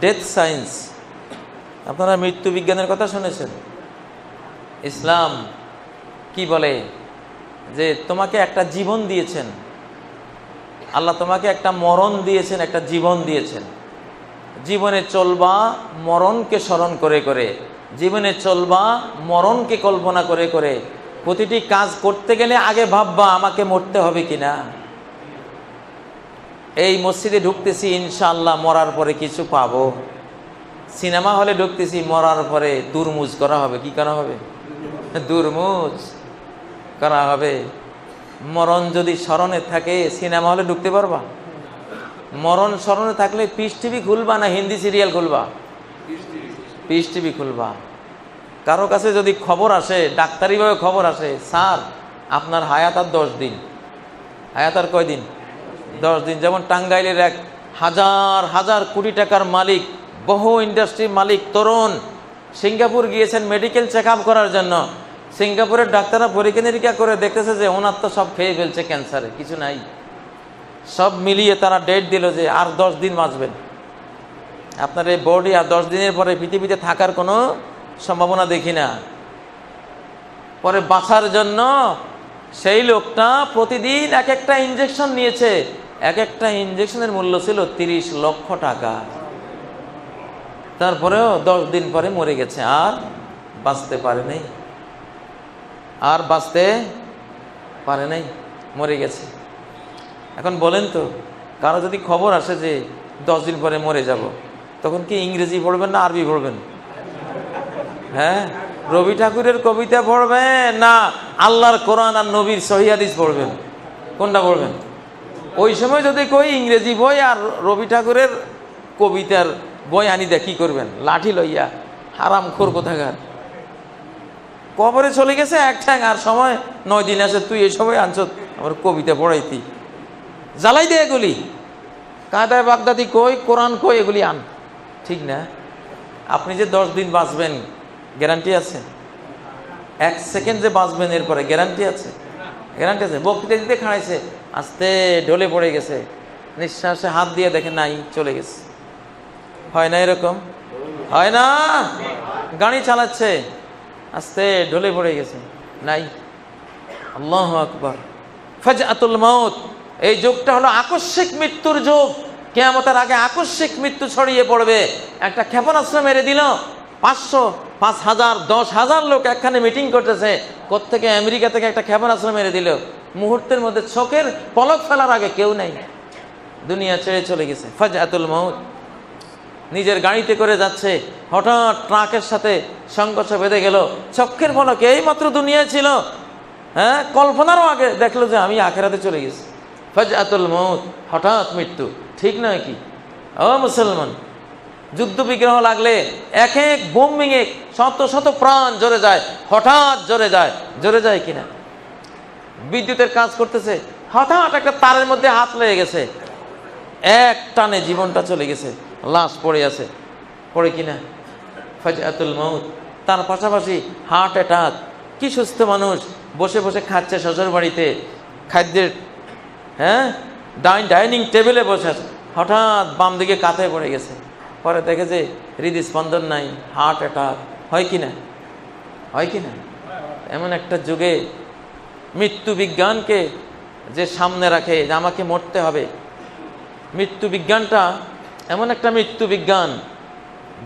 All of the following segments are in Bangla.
ডেথ সায়েন্স আপনারা মৃত্যু বিজ্ঞানের কথা শুনেছেন। ইসলাম কি বলে? যে তোমাকে একটা জীবন দিয়েছেন। আল্লাহ তোমাকে একটা মরণ দিয়েছেন, একটা জীবন দিয়েছেন। জীবনে চলবা, মরণকে স্মরণ করে করে। জীবনে চলবা, মরণকে কল্পনা করে করে। প্রতিটি কাজ করতে গেলে আগে ভাববা, আমাকে মরতে হবে কিনা? এই মসজিদে ঢুকতেছি ইনশাআল্লাহ মরার পরে কিছু পাবো। সিনেমা হলে ঢুকতেছি মরার পরে দুরমুজ করা হবে। কি করা হবে? দুরমুজ করা হবে। মরণ যদি স্মরণে থাকে সিনেমা হলে ঢুকতে পারবা? মরণ স্মরণে থাকলে পিস টিভি খুলবা না হিন্দি সিরিয়াল খুলবা? পিস টিভি খুলবা। কারও কাছে যদি খবর আসে ডাক্তারিভাবে খবর আসে স্যার আপনার হায়াত আর দশ দিন। হায়াত আর কয় দিন দশ দিন। যেমন টাঙ্গাইলের এক হাজার হাজার কোটি টাকার মালিক, বহু ইন্ডাস্ট্রির মালিক, তরুণ, সিঙ্গাপুর গিয়েছেন মেডিকেল চেক করার জন্য। সিঙ্গাপুরের ডাক্তাররা পরীক্ষা নিরীক্ষা করে দেখতেছে যে ওনার তো সব খেয়ে ফেলছে ক্যান্সারে কিছু নাই। সব মিলিয়ে তারা ডেট দিল যে আর দশ দিন বাঁচবেন। আপনার এই বডি আর দশ দিনের পরে পৃথিবীতে থাকার কোনো সম্ভাবনা দেখি না। পরে বাঁচার জন্য সেই লোকটা প্রতিদিন এক একটা ইঞ্জেকশন নিয়েছে। এক একটা ইঞ্জেকশনের মূল্য ছিল তিরিশ লক্ষ টাকা। তারপরেও দশ দিন পরে মরে গেছে, আর বাঁচতে পারে নাই। আর বাঁচতে পারে নাই, মরে গেছে। এখন বলেন তো, কারও যদি খবর আসে যে দশ দিন পরে মরে যাব, তখন কি ইংরেজি পড়বেন না আরবি পড়বেন? হ্যাঁ? রবি ঠাকুরের কবিতা পড়বেন না আল্লাহর কোরআন আর নবীর সহিয়াদিস পড়বেন? কোনটা পড়বেন? ওই সময় যদি কই ইংরেজি বই আর রবি ঠাকুরের কবিতার বই আনি দেয়, কি করবেন? লাঠি লইয়া হারাম খোর কোথাকার? কবরে চলে গেছে, এক ঠ্যাং, আর সময় নয় দিন আছে, তুই এই সময় আনছ আমার কবিতা পড়াইতি। জ্বালাই দে এগুলি। কায়দায় বাগদাদি কই, কোরআন কই, এগুলি আন। ঠিক না? আপনি যে দশ দিন বাঁচবেন গ্যারান্টি আছে? এক সেকেন্ড যে বাঁচবেন, এরপরে গ্যারান্টি আছে? গ্যারান্টি আছে। বক্তৃতা দিতে খাড়াইছে, আস্তে ঢলে পড়ে গেছে। নিঃশ্বাসে হাত দিয়ে দেখে নাই, চলে গেছে। হয় না এরকম? হয় না? গাড়ি চালাচ্ছে, আস্তে ঢলে পড়ে গেছে। নাই। আল্লাহ আকবর। ফাজাতুল মৌত এই যুগটা হলো আকস্মিক মৃত্যুর যুগ। কেয়ামতের আগে আকস্মিক মৃত্যু ছড়িয়ে পড়বে। একটা ক্ষেপণাস্ত্র মেরে দিল, পাঁচশো পাঁচ হাজার, দশ হাজার লোক একখানে মিটিং করতেছে। কোত্থেকে আমেরিকা থেকে একটা ক্ষেপণাস্ত্র মেরে দিল। মুহূর্তের মধ্যে চোখের পলক ফেলার আগে কেউ নাই। দুনিয়া ছেড়ে চলে গেছে। ফাজাতুল মৌত নিজের গাড়িতে করে যাচ্ছে। হঠাৎ ট্রাকের সাথে সংঘর্ষ বেঁধে গেল। চক্ষের ফলকে এই মাত্র দুনিয়া ছিল। হ্যাঁ কল্পনারও আগে দেখল যে আমি আখেরাতে চলে গেছি। ফজাতুল মৌত হঠাৎ মৃত্যু। ঠিক নয় কি? ও মুসলমান যুদ্ধ বিগ্রহ লাগলে এক এক বোম্বিংয়ে শত শত প্রাণ জোরে যায়, হঠাৎ জোরে যায়। জোরে যায় কিনা? বিদ্যুতের কাজ করতেছে, হঠাৎ একটা তারের মধ্যে হাত লেগে গেছে। এক টানে জীবনটা চলে গেছে, লাশ পড়ে আছে। পড়ে কিনা? ফাজাতুল মৌত তার পাশাপাশি হার্ট অ্যাটাক। কি সুস্থ মানুষ, বসে বসে খাচ্ছে শ্বশুর বাড়িতে। খাদ্যের হ্যাঁ? ডাইন টেবিলে বসে আছে। হঠাৎ বাম দিকে কাঁথে পড়ে গেছে। পরে দেখে যে হৃদস্পন্দন নাই হার্ট অ্যাটাক হয় কি না? হয় কি না? এমন একটা যুগে মৃত্যু বিজ্ঞানকে যে সামনে রাখে, যে আমাকে মরতে হবে। মৃত্যু বিজ্ঞানটা এমন একটা মৃত্যু বিজ্ঞান।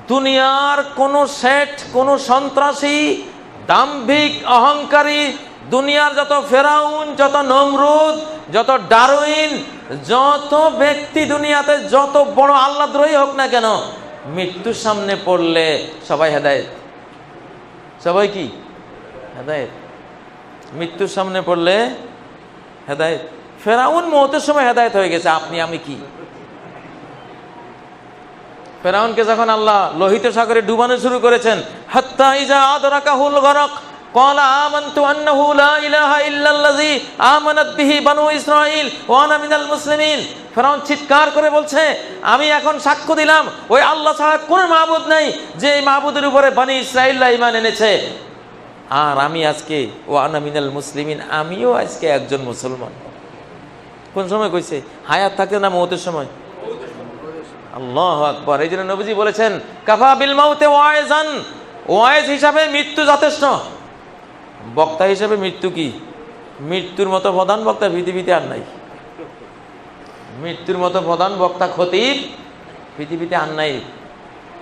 দুনিয়ার কোনো সেট কোনো সন্ত্রাসী, দাম্ভিক, অহংকারী দুনিয়ার যত ফেরাউন, যত নমরুদ, যত ডারউইন, যত ব্যক্তি দুনিয়াতে যত বড় আল্লাদ্রোহী হোক না কেন, মৃত্যুর সামনে পড়লে সবাই হেদায়েত। সবাই কি? হেদায়েত। মৃত্যুর সামনে পড়লে হেদায়েত। ফেরাউন মৌতের সময় হেদায়েত হয়ে গেছে, আপনি, আমি কি? ফেরাউনকে যখন আল্লাহ লোহিত সাগরে ডুবানো শুরু করেছেন, হাত্তা ইজা আদরাকাহুল গরক قال آمنت أنه لا إله إلا الذي آمنت به بنو إسرائيل وأنا من المسلمين ফেরাউন চিৎকার করে বলছে আমি এখন সাক্ষ্য দিলাম ওই আল্লাহ ছাড়া কোনো মাহবুদ নাই যে এই মাহবুদের উপরে বানি ইসরাইল্লা ইমান এনেছে আর আমি আজকে ও আনামিনাল মুসলিমিন আমিও আজকে একজন মুসলমান কোন সময় কইছে হায়াত থাকতে না মৌতের সময় আল্লাহ আকবর এই জন্য নবীজি বলেছেন কাফা বিল মাউতে ওয়াইজান ওয়াইজ হিসাবে মৃত্যু যথেষ্ট বক্তা হিসাবে মৃত্যু কি? মৃত্যুর মতো প্রধান বক্তা পৃথিবীতে আর নাই। মৃত্যুর মতো প্রধান বক্তা খতিব পৃথিবীতে আর নাই।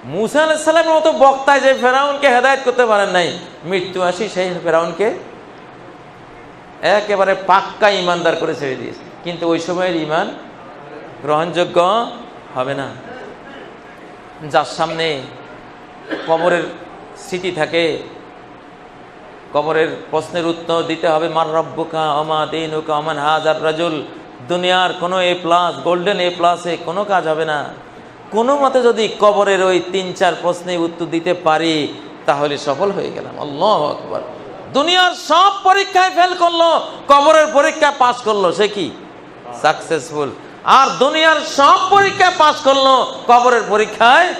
মুসা আলাহিসাল্লামের মতো বক্তায় যে ফেরাউনকে হেদায়ত করতে পারেন নাই, মৃত্যু আসি সেই ফেরাউনকে একেবারে পাক্কা ইমানদার করে ছেড়ে দিয়েছে। কিন্তু ওই সময়ের ইমান গ্রহণযোগ্য হবে না। যার সামনে কবরের স্মৃতি থাকে কবরের প্রশ্নের উত্তর দিতে হবে, মার রব্বুকা অমা দিনুকা অমান হাজার রাজুল। দুনিয়ার কোনো এ প্লাস গোল্ডেন এ প্লাসে কোনো কাজ হবে না। কোনো মতে যদি কবরের ওই তিন চার প্রশ্নে উত্তর দিতে পারি, তাহলে সফল হয়ে গেলাম। আল্লাহ আকবর। দুনিয়ার সব পরীক্ষায় ফেল করল, কবরের পরীক্ষায় পাস করল, সে কি? সাকসেসফুল আর দুনিয়ার সব পরীক্ষায় পাস করল, কবরের পরীক্ষায়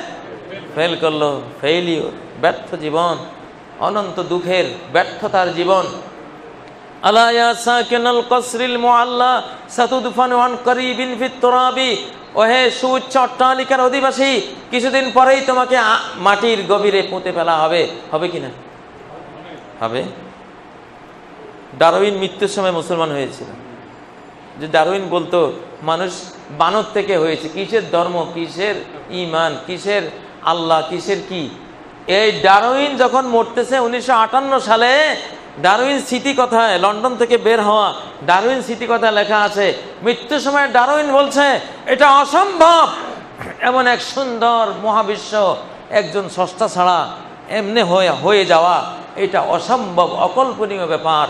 ফেল করল। ফেইলিওর ব্যর্থ জীবন। অনন্ত দুঃখের ব্যর্থতার জীবন। আলা ইয়া সাকিনাল কসরিল মুআল্লা সাতুদফানু আন করিবিন ফিত তুরাবি। ওহে সুউচ্চ অট্টালিকার অধিবাসী, কিছুদিন পরেই তোমাকে মাটির গভীরে পুঁতে ফেলা হবে। হবে কি না? হবে। ডারউইন মৃত্যুর সময় মুসলমান হয়েছিল। যে ডারউইন বলতো, মানুষ বানর থেকে হয়েছে। কিসের ধর্ম, কিসের ইমান, কিসের আল্লাহ, কিসের কি? এই ডারউইন যখন মরতেছে উনিশশো আটান্ন সালে, ডারউইন স্মৃতি কথায়? লন্ডন থেকে বের হওয়া। ডারউইন স্মৃতি কথায় লেখা আছে? মৃত্যুর সময় ডারউইন বলছে, এটা অসম্ভব! এমন এক সুন্দর মহাবিশ্ব, একজন স্রষ্টা ছাড়া এমনি হয়ে হয়ে যাওয়া, এটা অসম্ভব, অকল্পনীয় ব্যাপার।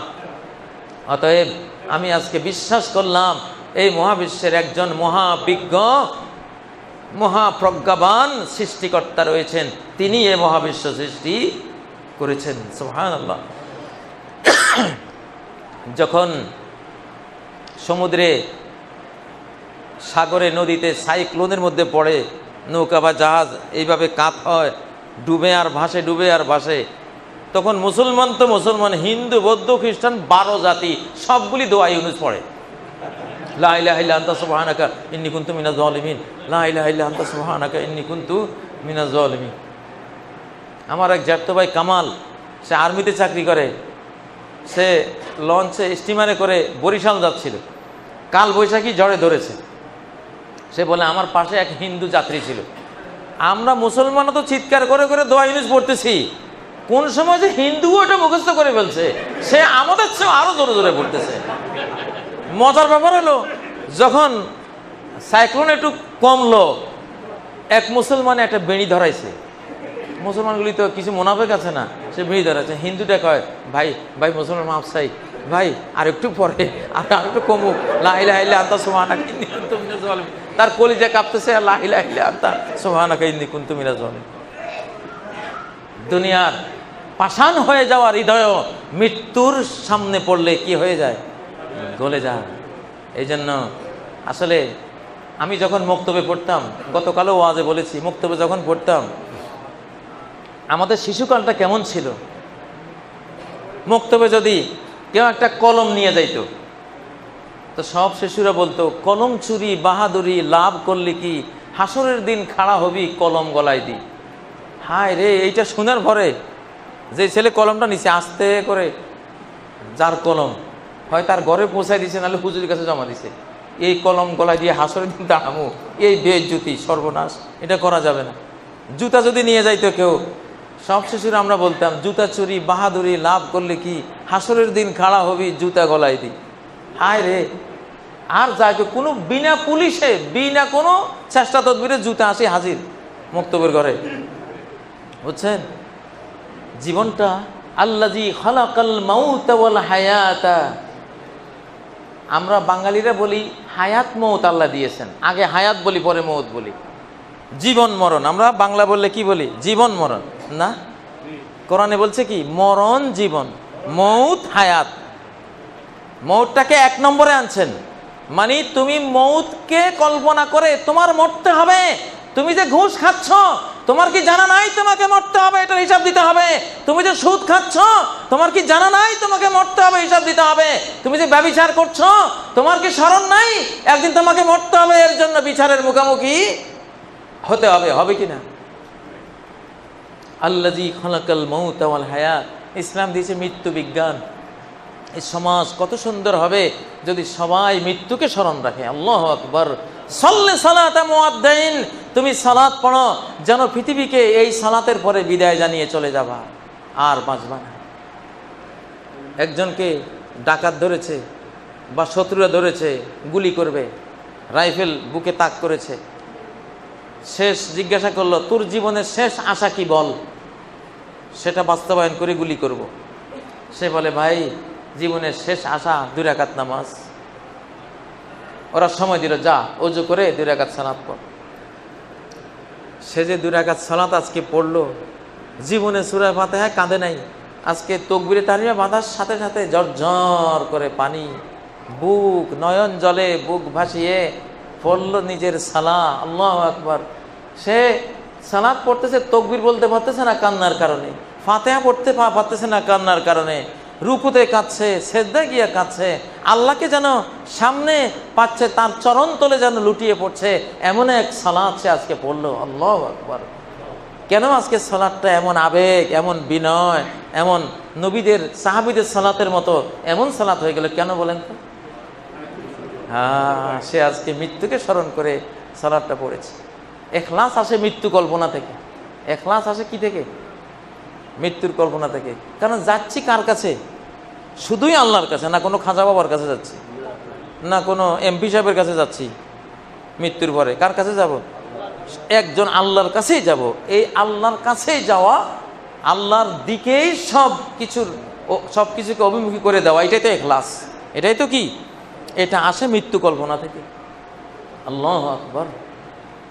অতএব আমি আজকে বিশ্বাস করলাম, এই মহাবিশ্বের একজন মহাবিজ্ঞ মহাপ্রজ্ঞাবান সৃষ্টিকর্তা রয়েছেন। তিনি এ মহাবিশ্ব সৃষ্টি করেছেন। সোহান আল্লাহ যখন সমুদ্রে, সাগরে, নদীতে সাইক্লোনের মধ্যে পড়ে, নৌকা বা জাহাজ এইভাবে কাত হয়, ডুবে আর ভাসে, ডুবে আর ভাসে, তখন মুসলমান তো মুসলমান, হিন্দু, বৌদ্ধ, খ্রিস্টান, বারো জাতি, সবগুলি দোয়া ইউনুস পড়ে। লা আমার এক জ্যাঠতো ভাই কামাল, সে আর্মিতে চাকরি করে। সে লঞ্চে স্টিমারে করে বরিশাল যাচ্ছিল। কাল বৈশাখী ঝড়ে ধরেছে। সে বলে, আমার পাশে এক হিন্দু যাত্রী ছিল। আমরা মুসলমানও তো চিৎকার করে করে দোয়া ইউনিস পড়তেছি। কোন সময় যে হিন্দুও ওটা মুখস্থ করে ফেলছে, সে আমাদের চেয়ে আরও জোরে জোরে পড়তেছে। মজার ব্যাপার হলো, যখন সাইক্লোন একটু কমলো, এক মুসলমান একটা বেড়ি ধরাইছে। মুসলমানগুলি তো কিছু মোনাফেক আছে না, সে বেড়ি ধরাইছে। হিন্দুটা কয়, ভাই ভাই, মুসলমান মাপ চাই। ভাই আর একটু পরে, আর আর একটু কমুক। লাহিলা হাইলে আন্তা সোহানা কিন্নি কুন্তু মিনা জলিম তার কলিজা কাঁপতেছে আর লাহিলা হাইলে আন্তা সোহানা কিন্নি কুন্তু মিনা জলিম দুনিয়ার পাষাণ হয়ে যাওয়ার হৃদয় মৃত্যুর সামনে পড়লে কি হয়ে যায়? গলে যায় এই জন্য আসলে আমি যখন মক্তবে পড়তাম, গতকালও ওয়াজে বলেছি, মক্তবে যখন পড়তাম, আমাদের শিশুকালটা কেমন ছিল? মক্তবে যদি কেউ একটা কলম নিয়ে যাইতো, তো সব শিশুরা বলতো, কলম চুরি, বাহাদুরি, লাভ করলে কি? হাসরের দিন খাড়া হবি, কলম গলায় দি। হায় রে, এইটা শোনার পরে যে ছেলে কলমটা নিচে আস্তে করে, যার কলম হয় তার ঘরে পৌঁছায় দিছে, নাহলে হুজুরের কাছে জমা দিছে। এই কলম গলায় দিয়ে হাসরের দিন দাঁড়ামো এই বেজ্যুতি সর্বনাশ, এটা করা যাবে না। জুতা যদি নিয়ে যাইতো কেউ, সব শিশুরা আমরা বলতাম, জুতা চুরি, বাহাদুরি লাভ করলে কি? হাসরের দিন খাড়া হবি, জুতা গলায় দি। হায় রে, আর তো কোনো বিনা পুলিশে, বিনা কোনো চেষ্টা তদবিরে জুতা আসি হাজির মুক্তবের ঘরে। বুঝছেন? জীবনটা আল্লাজি খালাকাল মাউত হায়াতা। আমরা বাঙালিরা বলি, হায়াত মৌত আল্লাহ দিয়েছেন। আগে হায়াত বলি, পরে মৌত বলি। জীবন মরণ। আমরা বাংলা বললে কি বলি? জীবন মরণ। না? কোরআনে বলছে কি? মরণ জীবন, মৌত হায়াত। মৌতটাকে এক নম্বরে আনছেন। মানে তুমি মৌতকে কল্পনা করে তোমার মরতে হবে। তুমি যে ঘুষ খাচ্ছ তোমার কি জানা নাই তোমাকে মরতে হবে? এটার হিসাব দিতে হবে। তুমি যে সুদ খাচ্ছ, তোমার কি জানা নাই তোমাকে মরতে হবে, হিসাব দিতে হবে? তুমি যে ব্যবিচার করছ, তোমার কি স্মরণ নাই? একদিন তোমাকে মরতে হবে, এর জন্য বিচারের মুখোমুখি হতে হবে। হবে কি না? আল্লাজি খলাকাল মৌত আওয়াল হায়াত। ইসলাম দিয়েছে মৃত্যু বিজ্ঞান। এই সমাজ কত সুন্দর হবে যদি সবাই মৃত্যুকে স্মরণ রাখে। আল্লাহ আকবর। সল্লে সালাত মুআদ্দাইন তুমি সালাত পড়ো, যেন পৃথিবীকে এই সালাতের পরে বিদায় জানিয়ে চলে যাবা। আর বাঁচবা না। একজনকে ডাকাত ধরেছে বা শত্রুরা ধরেছে, গুলি করবে, রাইফেল বুকে তাক করেছে। শেষ জিজ্ঞাসা করল, তোর জীবনের শেষ আশা কি বল? সেটা বাস্তবায়ন করে গুলি করব। সে বলে, ভাই, জীবনের শেষ আশা দুই রাকাত নামাজ। ওরা সময় দিল, যা অজু করে দুই রাকাত সালাত পড়। সে যে দুই রাকাত সালাত আজকে পড়ল, জীবনে সুরায় ফাতেহা কাঁদে নাই। আজকে তকবিরে তারিয়া বাঁধার সাথে সাথে ঝরঝর করে পানি, বুক নয়ন জলে বুক ভাসিয়ে পড়ল নিজের সালা। আল্লাহ আকবার। সে সালাদ পড়তেছে, তকবির বলতে পারতেছে না কান্নার কারণে। ফাতেহা পড়তে পারতেছে না কান্নার কারণে। রুকুতে কাঁদছে, সেজদা গিয়া কাঁদছে। আল্লাহকে যেন সামনে পাচ্ছে, তার চরণ তলে যেন লুটিয়ে পড়ছে, এমন এক সালাদ সে আজকে পড়ল। আল্লাহ আকবার। কেন আজকে সালাদটা এমন আবেগ, এমন বিনয়, এমন নবীদের, সাহাবিদের সালাতের মতো এমন সালাত হয়ে গেল, কেন বলেন তো? হ্যাঁ সে আজকে মৃত্যুকে স্মরণ করে সালাদটা পড়েছে। এখলাস আসে মৃত্যু কল্পনা থেকে। এখলাস আসে কি থেকে? মৃত্যুর কল্পনা থেকে। কারণ যাচ্ছি কার কাছে? শুধুই আল্লাহর কাছে, না কোনো খাজা বাবার কাছে যাচ্ছি, না কোনো এমপি সাহেবের কাছে যাচ্ছি মৃত্যুর পরে। কার কাছে যাব? একজন আল্লাহর কাছেই যাব। এই আল্লাহর কাছেই যাওয়া, আল্লাহর দিকেই সব কিছুর সব কিছুকে অভিমুখী করে দেওয়া, এটাই তো এখলাস। এটাই তো কি? এটা আসে মৃত্যু কল্পনা থেকে। আল্লাহ আকবর।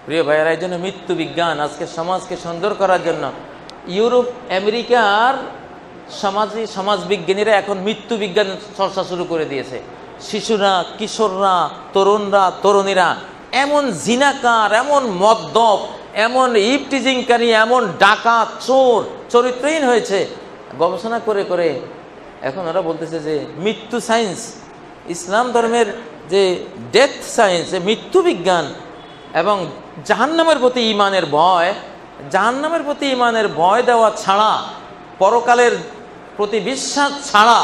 প্রিয় ভাইয়েরা, এই জন্য মৃত্যু বিজ্ঞান আজকে সমাজকে সুন্দর করার জন্য ইউরোপ, আমেরিকার সমাজী, সমাজবিজ্ঞানীরা এখন মৃত্যু বিজ্ঞান চর্চা শুরু করে দিয়েছে। শিশুরা, কিশোররা, তরুণরা, তরুণীরা, এমন জিনাকার, এমন মদ্যপ, এমন ইপটিজিংকারী, এমন ডাকাত, চোর, চরিত্রহীন হয়েছে। গবেষণা করে করে এখন ওরা বলতেছে যে মৃত্যু সায়েন্স, ইসলাম ধর্মের যে ডেথ সায়েন্স মৃত্যু বিজ্ঞান এবং জাহান্নামের প্রতি ইমানের ভয় জাহান্নামের প্রতি ইমানের ভয় দেওয়া ছাড়া, পরকালের প্রতি বিশ্বাস ছাড়া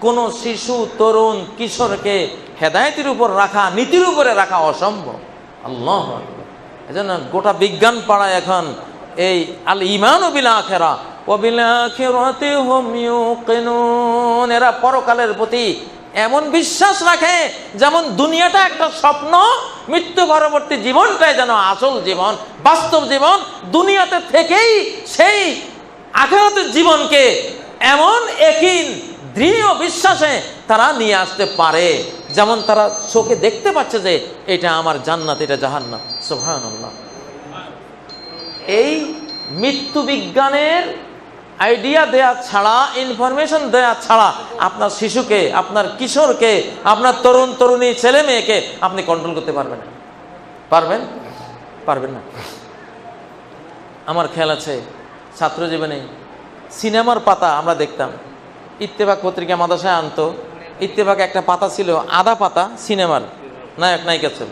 কোনো শিশু, তরুণ, কিশোরকে হেদায়তের উপর রাখা, নীতির উপরে রাখা অসম্ভব। আল্লাহ এজন্য গোটা বিজ্ঞান পাড়ায় এখন এই আল ইমান বিল আখেরা এরা পরকালের প্রতি এমন বিশ্বাস রাখে, যেমন দুনিয়াটা একটা স্বপ্ন, মৃত্যু পরবর্তী জীবনটাই যেন আসল জীবন, বাস্তব জীবন, দুনিয়াতে থেকেই সেই আখেরাতের জীবনকে এমন একিন দৃঢ় বিশ্বাসে তারা নিয়ে আসতে পারে। যেমন তারা চোখে দেখতে পাচ্ছে যে, এটা আমার জান্নাত, এটা জাহান্নাম। সুবহানাল্লাহ। এই মৃত্যু বিজ্ঞানের আইডিয়া দেয়া ছাড়া ইনফরমেশন দেয়া ছাড়া আপনার শিশুকে, আপনার কিশোরকে, আপনার তরুণ তরুণী ছেলে মেয়েকে আপনি কন্ট্রোল করতে পারবেন। না পারবেন? পারবেন না। আমার খেয়াল আছে, ছাত্র জীবনে সিনেমার পাতা আমরা দেখতাম। ইত্তেফাক পত্রিকা মাদাসায় আনতো। ইত্তেফাক একটা পাতা ছিল, আধা পাতা সিনেমার। নায়ক, নায়িকা ছিল।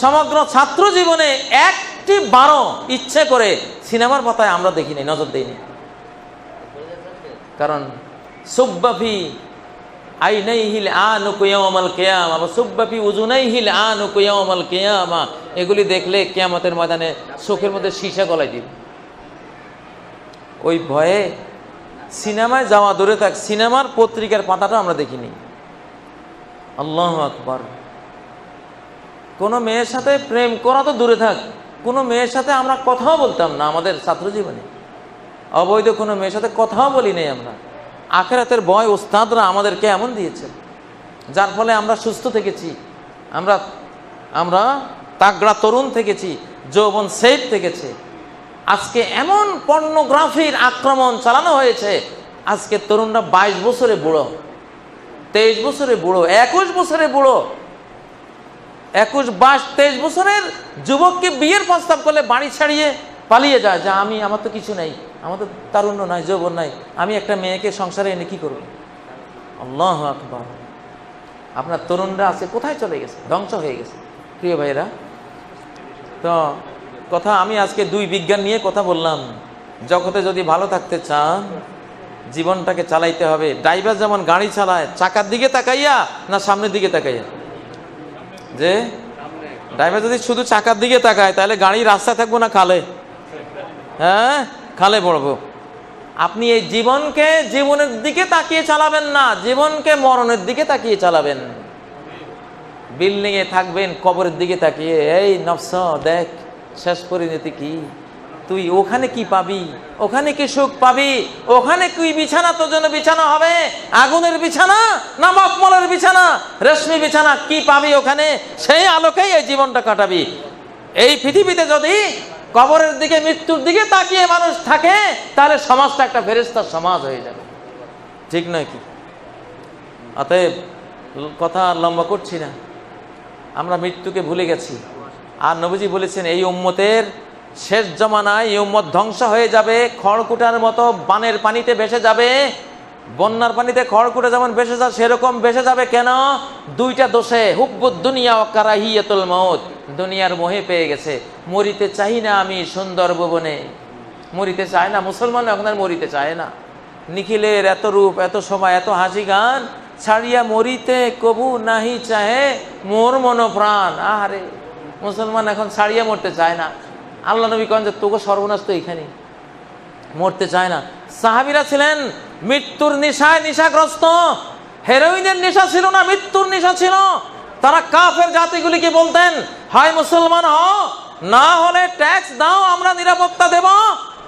সমগ্র ছাত্র জীবনে একটি বারো ইচ্ছে করে সিনেমার পাতায় আমরা দেখিনি, নজর দিইনি। কারণ সুব্বাফি আই নেই হিল আন কুয়ামাল কেয়ামা বা সুব্বাফি উজুনাই হিল আন কুয়ামাল কেয়ামা। এগুলি দেখলে কেয়ামতের ময়দানে চোখের মধ্যে সীসা গলায় দিবে। ওই ভয়ে সিনেমায় যাওয়া, দূরে থাক, সিনেমার পত্রিকার পাতাটা আমরা দেখিনি। আল্লাহ আকবর। কোনো মেয়ের সাথে প্রেম করা তো দূরে থাক, কোনো মেয়ের সাথে আমরা কথাও বলতাম না আমাদের ছাত্র জীবনে অবৈধ কোনো মেয়ের সাথে কথাও বলি নাই আমরা। আখেরাতের বয় ওস্তাদরা আমাদেরকে এমন দিয়েছে, যার ফলে আমরা সুস্থ থেকেছি, আমরা আমরা তাগড়া তরুণ থেকেছি, যৌবন সেফ থেকেছে। আজকে এমন পর্নোগ্রাফির আক্রমণ চালানো হয়েছে, আজকে তরুণরা বাইশ বছরে বুড়ো, তেইশ বছরে বুড়ো, একুশ বছরে বুড়ো, একুশ বাইশ, তেইশ বছরের যুবককে বিয়ের প্রস্তাব করলে বাড়ি ছাড়িয়ে পালিয়ে যায়, যে আমি, আমার তো কিছু নেই। আমার তো তারুণ্য নাই, যৌবন নাই। আমি একটা মেয়েকে সংসারে এনে কি করব? আল্লাহ আকবর। আপনার তরুণরা আছে, কোথায় চলে গেছে? ধ্বংস হয়ে গেছে। প্রিয় ভাইরা তো কথা আমি আজকে দুই বিজ্ঞান নিয়ে কথা বললাম। জগতে যদি ভালো থাকতে চান, জীবনটাকে চালাইতে হবে। ড্রাইভার যেমন গাড়ি চালায়, চাকার দিকে তাকাইয়া না সামনের দিকে তাকাইয়া? যে ড্রাইভার যদি শুধু চাকার দিকে তাকায়, তাহলে গাড়ি রাস্তা থাকব না খালে? হ্যাঁ? খালে পড়ব। আপনি এই জীবনকে জীবনের দিকে তাকিয়ে চালাবেন না, জীবনকে মরণের দিকে তাকিয়ে চালাবেন। বিল্ডিং এ থাকবেন, কবরের দিকে তাকিয়ে, এই নফস, দেখ, শেষ পরিণতি কি? তুই ওখানে কি পাবি? ওখানে কি সুখ পাবি? ওখানে কি বিছানা তোর জন্য বিছানা হবে? আগুনের বিছানা না মকমলের বিছানা? রেশমি বিছানা কি পাবি ওখানে? সেই আলোকেই এই জীবনটা কাটাবি। এই পৃথিবীতে যদি কবরের দিকে, মৃত্যুর দিকে তাকিয়ে মানুষ থাকে, তাহলে সমাজটা একটা ফেরেস্তার সমাজ হয়ে যাবে। ঠিক নয় কি? অতএব কথা লম্বা করছি না। আমরা মৃত্যুকে ভুলে গেছি। আর নবীজি বলেছেন, এই উম্মতের শেষ জমানায় এই উম্মত ধ্বংস হয়ে যাবে, খড়কুটার মতো বানের পানিতে ভেসে যাবে বন্যার পানিতে খড়কুটা যেমন ভেসে যায়, সেরকম ভেসে যাবে কেন? দুইটা দোষে হুব্বুদ দুনিয়া ও কারাহিয়াতুল মৌত দুনিয়ার মোহে পেয়ে গেছে। মরিতে চাই না আমি সুন্দর ভুবনে। মরিতে চায় না মুসলমান এখন আর মরিতে চায় না। নিখিলের এত রূপ, এত সময়, এত হাসি গান, ছাড়িয়া মরিতে কবু নাহি চাহে মোর মন প্রাণ আহারে, মুসলমান এখন ছাড়িয়া মরতে চায় না। আল্লাহ নবী কন যে তোকে সর্বনাশ তো এখানে মরতে চায় না। সাহাবিরা ছিলেন মৃত্যুর নেশায় নেশাগ্রস্ত। হেরোইনের নেশা ছিল না, মৃত্যুর নেশা ছিল। তারা কাফের জাতিগুলিকে বলতেন, হয় মুসলমান হও, না হলে ট্যাক্স দাও, আমরা নিরাপত্তা দেব।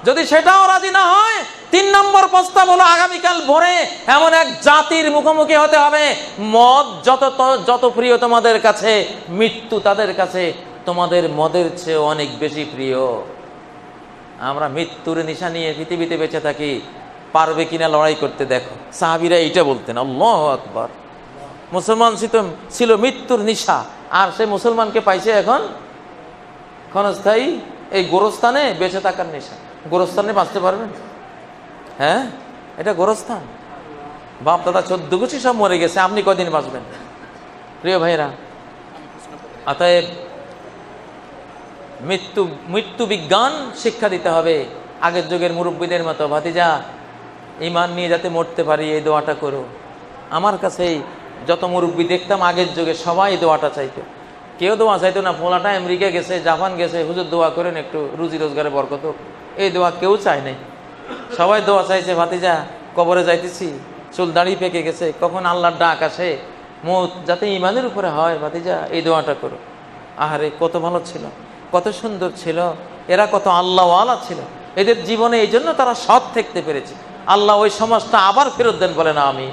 যদি সেটাও রাজি না হয়, তিন নম্বর প্রস্তাব হলো, আগামীকাল ভোরে এমন এক জাতির মুখোমুখি হতে হবে। মদ যত যত প্রিয় তোমাদের কাছে, মৃত্যু তাদের কাছে, তোমাদের মদের চেয়ে অনেক বেশি প্রিয়। আমরা মৃত্যুর নিশা নিয়ে পৃথিবীতে বেঁচে থাকি, পারবে কিনা লড়াই করতে দেখো। সাহাবিরা এইটা বলতেন, আল্লাহ আকবর। মুসলমান ছিল মৃত্যুর নিশা, আর সে মুসলমানকে পাইছে এখন ক্ষণস্থায়ী এই গোরস্থানে বেঁচে থাকার নেশা। গোরস্থানে বাঁচতে পারবেন? হ্যাঁ? এটা গোরস্থান। বাপ, দাদা, চোদ্দ গুছি সব মরে গেছে, আপনি কদিন বাঁচবেন? প্রিয় ভাইরা অতএব মৃত্যু মৃত্যু বিজ্ঞান শিক্ষা দিতে হবে। আগের যুগের মুরব্বীদের মতো, ভাতিজা ইমান নিয়ে যাতে মরতে পারি, এই দোয়াটা করো। আমার কাছেই যত মুরব্বী দেখতাম, আগের যুগে সবাই দোয়াটা চাইতো। কেউ দোয়া চাইতো না পোলাটা আমেরিকা গেছে, জাপান গেছে, হুজুর দোয়া করেন, একটু রুজি রোজগারে বরকত এই দোয়া কেউ চায় নাই। সবাই দোয়া চাইছে, ভাতিজা, কবরে যাইতেছি, চুল দাড়ি পেকে গেছে, কখন আল্লাহর ডাক আসে, মত যাতে ইমানের উপরে হয়, ভাতিজা, এই দোয়াটা করো। আহারে, কত ভালো ছিল। কত সুন্দর ছিল, এরা কত আল্লাহ আল্লাহওয়ালা ছিল। এদের জীবনে এই জন্য তারা সৎ থাকতে পেরেছে। আল্লাহ ওই সমাজটা আবার ফেরত দেন বলে না আমি